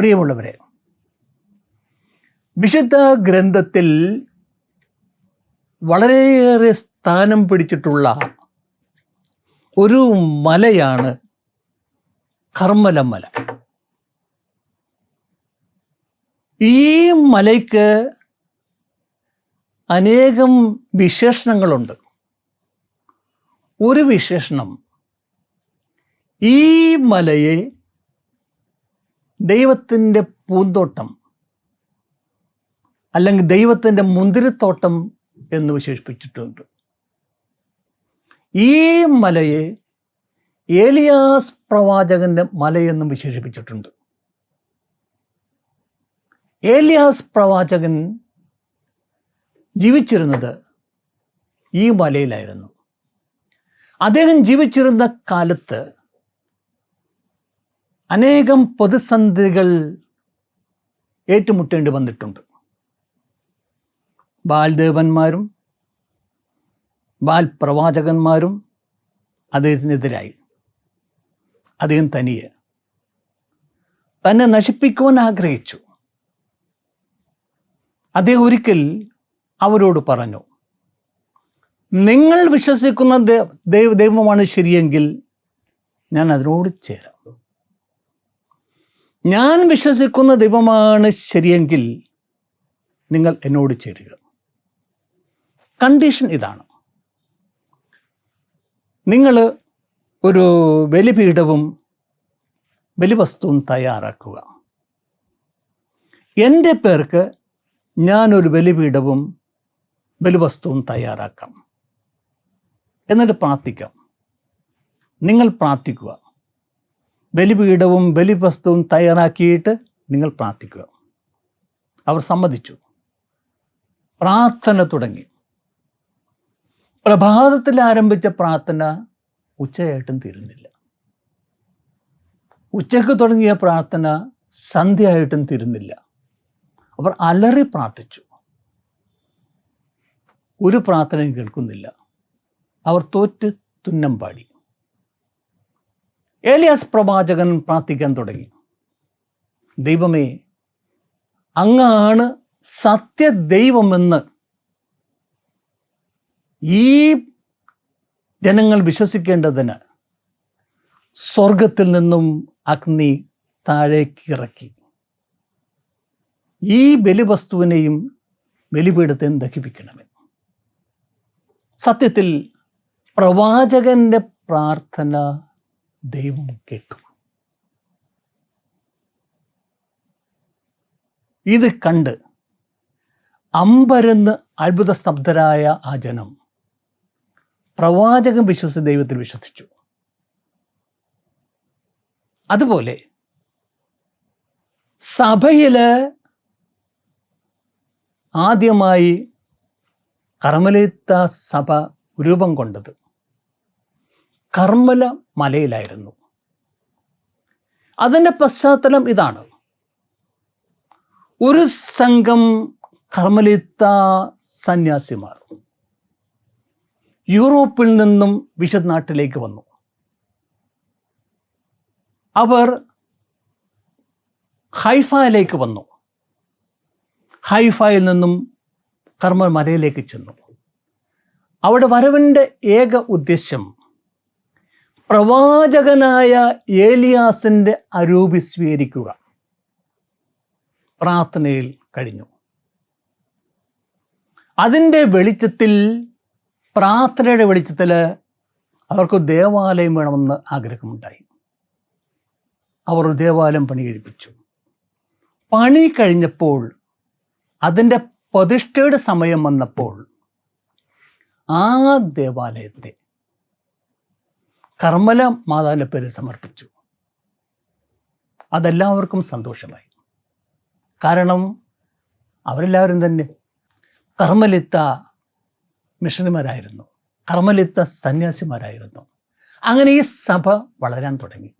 പ്രിയമുള്ളവരെ വിശുദ്ധ ഗ്രന്ഥത്തിൽ വളരെയേറെ സ്ഥാനം പിടിച്ചിട്ടുള്ള ഒരു മലയാണ് കർമ്മല മല ഈ മലയ്ക്ക് അനേകം വിശേഷണങ്ങളുണ്ട്. ഒരു വിശേഷണം ഈ മലയെ ദൈവത്തിന്റെ പൂന്തോട്ടം അല്ലെങ്കിൽ ദൈവത്തിന്റെ മുന്തിരിത്തോട്ടം എന്ന് വിശേഷിപ്പിച്ചിട്ടുണ്ട്. ഈ മലയെ ഏലിയാസ് പ്രവാചകന്റെ മലയെന്നും വിശേഷിപ്പിച്ചിട്ടുണ്ട്. ഏലിയാസ് പ്രവാചകൻ ജീവിച്ചിരുന്നത് ഈ മലയിലായിരുന്നു. അദ്ദേഹം ജീവിച്ചിരുന്ന കാലത്ത് അനേകം പ്രതിസന്ധികൾ ഏറ്റുമുട്ടേണ്ടി വന്നിട്ടുണ്ട്. ബാൽദേവന്മാരും ബാൽ പ്രവാചകന്മാരും അദ്ദേഹത്തിനെതിരായി. അദ്ദേഹം തനിയെ തന്നെ നശിപ്പിക്കുവാൻ ആഗ്രഹിച്ചു. അദ്ദേഹം ഒരിക്കൽ അവരോട് പറഞ്ഞു നിങ്ങൾ വിശ്വസിക്കുന്ന ദൈവ ദൈവമാണ് ശരിയെങ്കിൽ ഞാൻ അതിനോട് ചേരാം. ഞാൻ വിശ്വസിക്കുന്ന ദൈവമാണ് ശരിയെങ്കിൽ നിങ്ങൾ എന്നോട് ചേരുക. കണ്ടീഷൻ ഇതാണ്. നിങ്ങൾ ഒരു ബലിപീഠവും ബലിവസ്തുവും തയ്യാറാക്കുക. എന്റെ പേർക്ക് ഞാനൊരു ബലിപീഠവും ബലിവസ്തുവും തയ്യാറാക്കാം. എന്നിട്ട് പ്രാർത്ഥിക്കാം. നിങ്ങൾ പ്രാർത്ഥിക്കുക. ബലിപീഠവും ബലിപസ്തുവും തയ്യാറാക്കിയിട്ട് നിങ്ങൾ പ്രാർത്ഥിക്കുക. അവർ സമ്മതിച്ചു. പ്രാർത്ഥന തുടങ്ങി. പ്രഭാതത്തിൽ ആരംഭിച്ച പ്രാർത്ഥന ഉച്ചയായിട്ടും തീരുന്നില്ല. ഉച്ചയ്ക്ക് തുടങ്ങിയ പ്രാർത്ഥന സന്ധ്യയായിട്ടും തീരുന്നില്ല. അവർ അലറി പ്രാർത്ഥിച്ചു. ഒരു പ്രാർത്ഥനയും കേൾക്കുന്നില്ല. അവർ തോറ്റ് തുന്നം പാടി. ഏലിയാസ് പ്രവാചകൻ പ്രാർത്ഥിക്കാൻ തുടങ്ങി. ദൈവമേ അങ്ങാണ് സത്യദൈവമെന്ന് ഈ ജനങ്ങൾ വിശ്വസിക്കേണ്ടതിന് സ്വർഗത്തിൽ നിന്നും അഗ്നി താഴേക്ക് ഇറക്കി. ഈ ബലിവസ്തുവിനെയും ബലിപീഠത്തെയും ദഹിപ്പിക്കണമേ. സത്യത്തിൽ പ്രവാചകന്റെ പ്രാർത്ഥന ദൈവം കേട്ടു ഇത് കണ്ട് അമ്പരന്ന് അത്ഭുത സ്തബ്ധരായ ആ ജനം പ്രവാചകൻ വിശ്വസിച്ച് ദൈവത്തിൽ വിശ്വസിച്ചു. അതുപോലെ സഭയിൽ ആദ്യമായി കർമ്മലിത്ത സഭ രൂപം കൊണ്ടത് കർമ്മല മലയിലായിരുന്നു. അതിന്റെ പശ്ചാത്തലം ഇതാണ്. ഒരു സംഘം കർമ്മലിത്ത സന്യാസിമാർ യൂറോപ്പിൽ നിന്നും വിശദ് നാട്ടിലേക്ക് വന്നു. അവർ ഹൈഫയിലേക്ക് വന്നു. ഹൈഫയിൽ നിന്നും കർമ്മ മലയിലേക്ക് ചെന്നു. അവിടെ വരവിന്റെ ഏക ഉദ്ദേശ്യം പ്രവാചകനായ ഏലിയാസിന്റെ അരൂപി സ്വീകരിക്കുക. പ്രാർത്ഥനയിൽ കഴിഞ്ഞു. അതിന്റെ വെളിച്ചത്തിൽ പ്രാർത്ഥനയുടെ വെളിച്ചത്തിൽ അവർക്ക് ദേവാലയം വേണമെന്ന് ആഗ്രഹമുണ്ടായി. അവർ ഒരു ദേവാലയം പണി കഴിപ്പിച്ചു. പണി കഴിഞ്ഞപ്പോൾ അതിന്റെ പ്രതിഷ്ഠയുടെ സമയം വന്നപ്പോൾ ആ ദേവാലയത്തെ കർമ്മല മാതാവിന്റെ പേരിൽ സമർപ്പിച്ചു. അതെല്ലാവർക്കും സന്തോഷമായി. കാരണം അവരെല്ലാവരും തന്നെ കർമ്മലിത്ത മിഷണറിമാരായിരുന്നു. കർമ്മലിത്ത സന്യാസിമാരായിരുന്നു. അങ്ങനെ ഈ സഭ വളരാൻ തുടങ്ങി.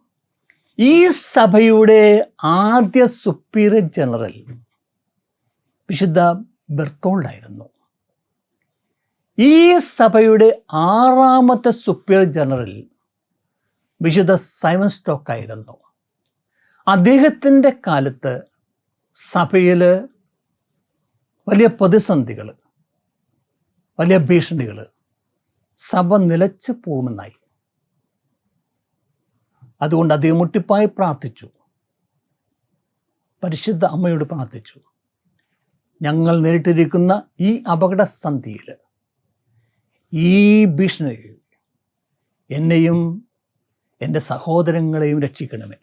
ഈ സഭയുടെ ആദ്യ സുപ്പീരിയർ ജനറൽ വിശുദ്ധ ബെർത്തോൾഡായിരുന്നു. ഈ സഭയുടെ ആറാമത്തെ സുപ്പീരിയർ ജനറൽ വിശുദ്ധ സൈമൺ സ്റ്റോക്ക് ആയിരുന്നു അദ്ദേഹത്തിന്റെ കാലത്ത് സഭയിൽ വലിയ പ്രതിസന്ധികൾ വലിയ ഭീഷണികൾ സഭ നിലച്ചു പോകുമെന്നായി അതുകൊണ്ട് അദ്ദേഹം മുട്ടിപ്പായി പ്രാർത്ഥിച്ചു. പരിശുദ്ധ അമ്മയോട് പ്രാർത്ഥിച്ചു. ഞങ്ങൾ നേരിട്ടിരിക്കുന്ന ഈ അപകടസന്ധിയിൽ ഈ ഭീഷണി എന്നെയും എന്റെ സഹോദരങ്ങളെയും രക്ഷിക്കണമേ.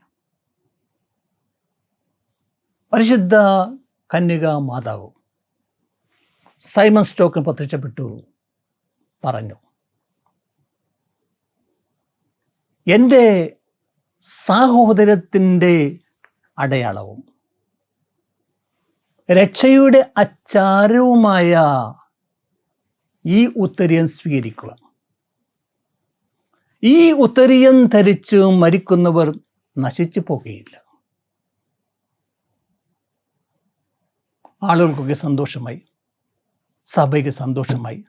പരിശുദ്ധ കന്യക മാതാവ് സൈമൺ സ്റ്റോക്കിന് പ്രത്യക്ഷപ്പെട്ടു പറഞ്ഞു എന്റെ സാഹോദര്യത്തിന്റെ അടയാളവും രക്ഷയുടെ അച്ചാരവുമായ ഈ ഉത്തരീയം സ്വീകരിക്കുക. ഈ ഉത്തരീയം ധരിച്ച് മരിക്കുന്നവർ നശിച്ചു പോകുകയില്ല ആളുകൾക്കൊക്കെ സന്തോഷമായി. സഭയ്ക്ക് സന്തോഷമായി.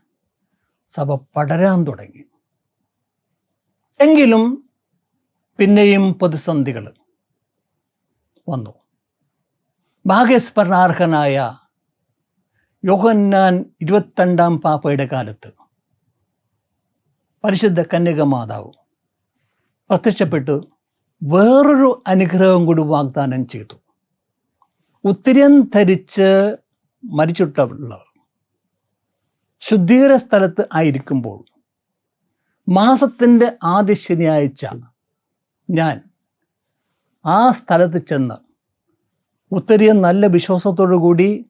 സഭ പടരാൻ തുടങ്ങി. എങ്കിലും പിന്നെയും പ്രതിസന്ധികൾ വന്നു. ഭാഗ്യസ്മരണാർഹനായ യോഹന്നാൻ ഇരുപത്തിരണ്ടാം പാപ്പയുടെ കാലത്ത് പരിശുദ്ധ കന്യക മാതാവ് പ്രത്യക്ഷപ്പെട്ടു വേറൊരു അനുഗ്രഹം കൂടി വാഗ്ദാനം ചെയ്തു. ഉത്തിരം ധരിച്ച് മരിച്ചിട്ടുള്ളവർ ശുദ്ധീകര സ്ഥലത്ത് ആയിരിക്കുമ്പോൾ മാസത്തിന്റെ ആദ്യ ശനിയാഴ്ച ഞാൻ ആ സ്ഥലത്ത് ചെന്ന് ഉത്തരിയ നല്ല വിശ്വാസത്തോടു കൂടി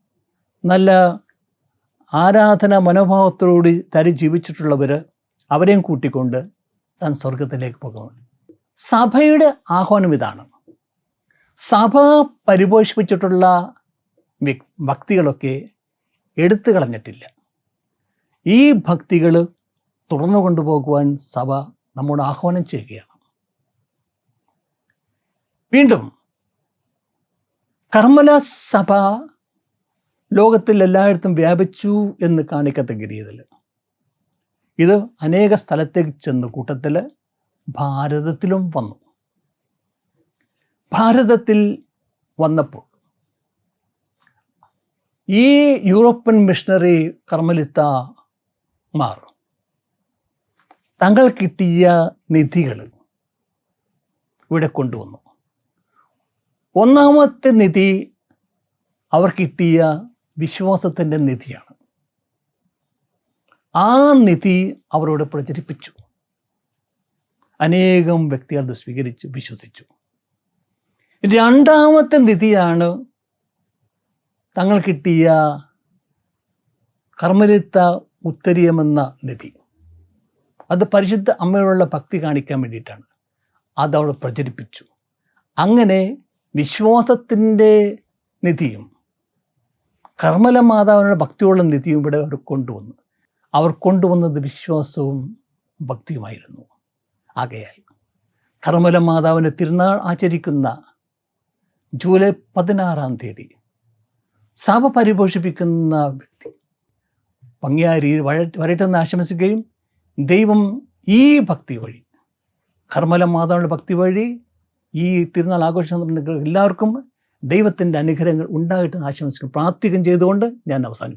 നല്ല ആരാധന മനോഭാവത്തോടുകൂടി തരി ജീവിച്ചിട്ടുള്ളവർ അവരെയും കൂട്ടിക്കൊണ്ട് താൻ സ്വർഗത്തിലേക്ക് പോകുന്നു. സഭയുടെ ആഹ്വാനം ഇതാണ്. സഭ പരിപോഷിപ്പിച്ചിട്ടുള്ള ഭക്തികളൊക്കെ എടുത്തു കളഞ്ഞിട്ടില്ല. ഈ ഭക്തികൾ തുറന്നു കൊണ്ടുപോകുവാൻ സഭ നമ്മോട് ആഹ്വാനം ചെയ്യുകയാണ്. വീണ്ടും കർമ്മല സഭ ലോകത്തിൽ എല്ലായിടത്തും വ്യാപിച്ചു എന്ന് കാണിക്കത്തക്ക രീതിയിൽ ഇത് അനേക സ്ഥലത്തേക്ക് ചെന്ന് കൂട്ടത്തിൽ ഭാരതത്തിലും വന്നു. ഭാരതത്തിൽ വന്നപ്പോൾ ഈ യൂറോപ്യൻ മിഷണറി കർമ്മലിത്തമാർ തങ്ങൾ കിട്ടിയ നിധികൾ ഇവിടെ കൊണ്ടുവന്നു. ഒന്നാമത്തെ നിധി അവർ കിട്ടിയ വിശ്വാസത്തിന്റെ നിധിയാണ്. ആ നിധി അവരോട് പ്രചരിപ്പിച്ചു. അനേകം വ്യക്തികൾ അത് സ്വീകരിച്ചു വിശ്വസിച്ചു. രണ്ടാമത്തെ നിധിയാണ് തങ്ങൾ കിട്ടിയ കർമ്മലിത്ത ഉത്തരീയമെന്ന നിധി. അത് പരിശുദ്ധ അമ്മയോടുള്ള ഭക്തി കാണിക്കാൻ വേണ്ടിയിട്ടാണ്. അത് പ്രചരിപ്പിച്ചു. അങ്ങനെ വിശ്വാസത്തിന്റെ നിധിയും കർമ്മല മാതാവിനുള്ള ഭക്തിയുള്ള നിധിയും ഇവിടെ അവർ കൊണ്ടുവന്നു. അവർ കൊണ്ടുവന്നത് വിശ്വാസവും ഭക്തിയുമായിരുന്നു. ആകയാൽ കർമ്മല മാതാവിന്റെ തിരുനാൾ ആചരിക്കുന്ന ജൂലൈ പതിനാറാം തീയതി സഭ പരിപോഷിപ്പിക്കുന്ന വ്യക്തി ഭംഗിയായ രീതി വരട്ടെന്ന് ആശംസിക്കുകയും ദൈവം ഈ ഭക്തി വഴി കർമ്മല മാതാവിന്റെ ഭക്തി വഴി ഈ തിരുനാൾ ആഘോഷം എല്ലാവർക്കും ദൈവത്തിന്റെ അനുഗ്രഹങ്ങൾ ഉണ്ടായിട്ട് ആശംസിക്കും പ്രാർത്ഥിക്കും ചെയ്തുകൊണ്ട് ഞാൻ അവസാനിപ്പിക്കും